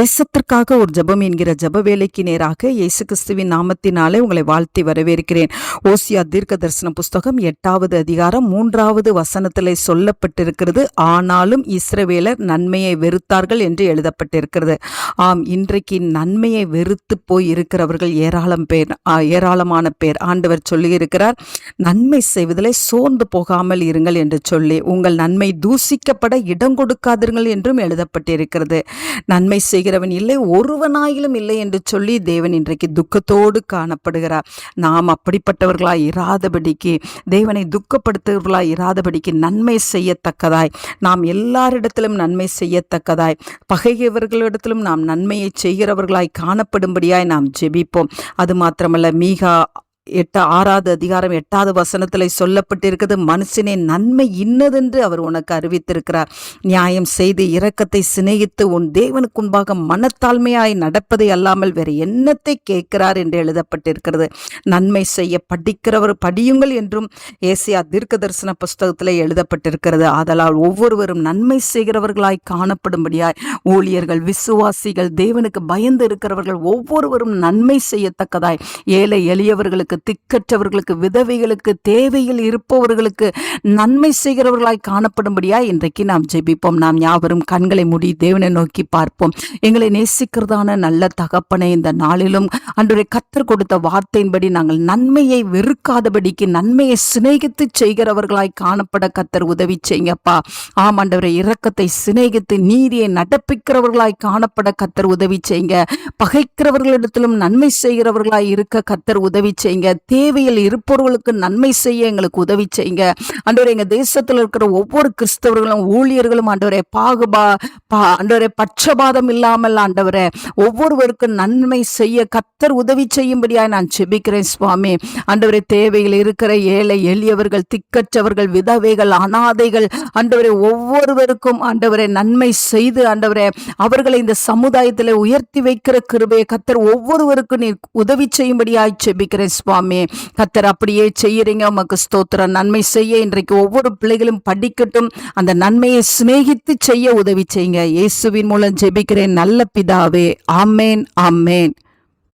தேசத்திற்காக ஒரு ஜபம் என்கிற ஜப வேலைக்கு நேராக இயேசு கிறிஸ்துவின் நாமத்தினாலே உங்களை வாழ்த்தி வரவேற்கிறேன். ஓசியா தீர்க்க தரிசன புஸ்தகம் எட்டாவது அதிகாரம் மூன்றாவது வசனத்தில் சொல்லப்பட்டிருக்கிறது ஆனாலும் இஸ்ரவேலர் நன்மையை வெறுத்தார்கள் என்று எழுதப்பட்டிருக்கிறது. ஆம் இன்றைக்கு நன்மையை வெறுத்து போய் இருக்கிறவர்கள் ஏராளம் பேர் ஏராளமான பேர். ஆண்டவர் சொல்லியிருக்கிறார் நன்மை செய்வதிலே சோர்ந்து போகாமல் இருங்கள் என்று சொல்லி உங்கள் நன்மை தூசிக்கப்பட இடம் கொடுக்காதீர்கள் என்றும் எழுதப்பட்டிருக்கிறது. நன்மை செய் செய்கிறவன் இல்லை ஒருவனாயிலும் இல்லை என்று சொல்லி தேவன் இன்றைக்கு துக்கத்தோடு காணப்படுகிறார். நாம் அப்படிப்பட்டவர்களாய் இராதபடிக்கு தேவனை துக்கப்படுத்துகிறவர்களாய் இராதபடிக்கு நன்மை செய்யத்தக்கதாய் நாம் எல்லாரிடத்திலும் நன்மை செய்யத்தக்கதாய் பகையவர்களிடத்திலும் நாம் நன்மையை செய்கிறவர்களாய் காணப்படும்படியாய் நாம் ஜெபிப்போம். அது மாத்திரமல்ல மீகா எட்ட ஆறாவது அதிகாரம் எட்டாவது வசனத்தில் சொல்லப்பட்டிருக்கிறது மனுஷனே நன்மை இன்னதென்று அவர் உனக்கு அறிவித்திருக்கிறார். நியாயம் செய்து இரக்கத்தை சிநேகித்து உன் தேவனுக்கு முன்பாக மனத்தாழ்மையாய் நடப்பதை அல்லாமல் வேறு என்னத்தை கேட்கிறார்? என்று எழுதப்பட்டிருக்கிறது. நன்மை செய்ய படிக்கிறவர் படியுங்கள் என்றும் ஏசியா தீர்க்க தரிசன புஸ்தகத்தில் எழுதப்பட்டிருக்கிறது. ஆதலால் ஒவ்வொருவரும் நன்மை செய்கிறவர்களாய் காணப்படும்படியாய் ஊழியர்கள் விசுவாசிகள் தேவனுக்கு பயந்து இருக்கிறவர்கள் ஒவ்வொருவரும் நன்மை செய்யத்தக்கதாய். ஏழை எளியவர்களுக்கு திக்கற்றவர்களுக்கு விதவைகளுக்கு தேவையில் இருப்பவர்களுக்கு நன்மை செய்கிறவர்களாய் காணப்படும்படியா இன்றைக்கு நாம் ஜெபிப்போம். நாம் யாவரும் கண்களை மூடி தேவனை நோக்கி பார்ப்போம். எங்களை நேசிக்கிறதான நல்ல தகப்பனை இந்த நாளிலும் அன்றைய கத்தர் கொடுத்த வார்த்தையின்படி நாங்கள் நன்மையை வெறுக்காதபடிக்கு நன்மையை சிநேகித்து செய்கிறவர்களாய் காணப்பட கத்தர் உதவி செய்யுங்கப்பா. ஆம் இரக்கத்தை சிநேகித்து நீதியை நடப்பிக்கிறவர்களாய் காணப்பட கத்தர் உதவி செய்யுங்க. பகைக்கிறவர்களிடத்திலும் நன்மை செய்கிறவர்களாய் இருக்க கத்தர் உதவி செய்யுங்க. தேவையில் இருப்பவர்களுக்கு நன்மை செய்ய எங்களுக்கு உதவி செய்யுங்க. அன்றவரை எங்க தேசத்தில் இருக்கிற ஒவ்வொரு கிறிஸ்தவர்களும் ஊழியர்களும் அன்றவரை பாகுபா பா அன்றவரை பட்சபாதம் இல்லாமல் ஆண்டவரே ஒவ்வொருவருக்கும் நன்மை செய்ய கத்தர் உதவி செய்யும்படியாக நான் செபிக்கிறேன் சுவாமி. அன்றவரை தேவையில் இருக்கிற ஏழை எளியவர்கள் திக்கற்றவர்கள் விதவைகள் அனாதைகள் அன்றவரை ஒவ்வொருவருக்கும் ஆண்டவரை நன்மை செய்து ஆண்டவரை அவர்களை இந்த சமுதாயத்தில் உயர்த்தி வைக்கிற கிருபையை கத்தர் ஒவ்வொருவருக்கும் நீ உதவி செய்யும்படியாய் செபிக்கிறேன் சுவாமி கத்தர் அப்படியே செய்யறீங்க. உமக்கு ஸ்தோத்திரம். நன்மை செய்ய இன்றைக்கு ஒவ்வொரு பிள்ளைகளும் படிக்கட்டும். அந்த நன்மையை சிநேகித்து செய்ய உதவி செய்யுங்க. இயேசுவின் மூலம் ஜெபிக்கிறேன். நல்ல பிதாவே. ஆமேன் ஆமேன்.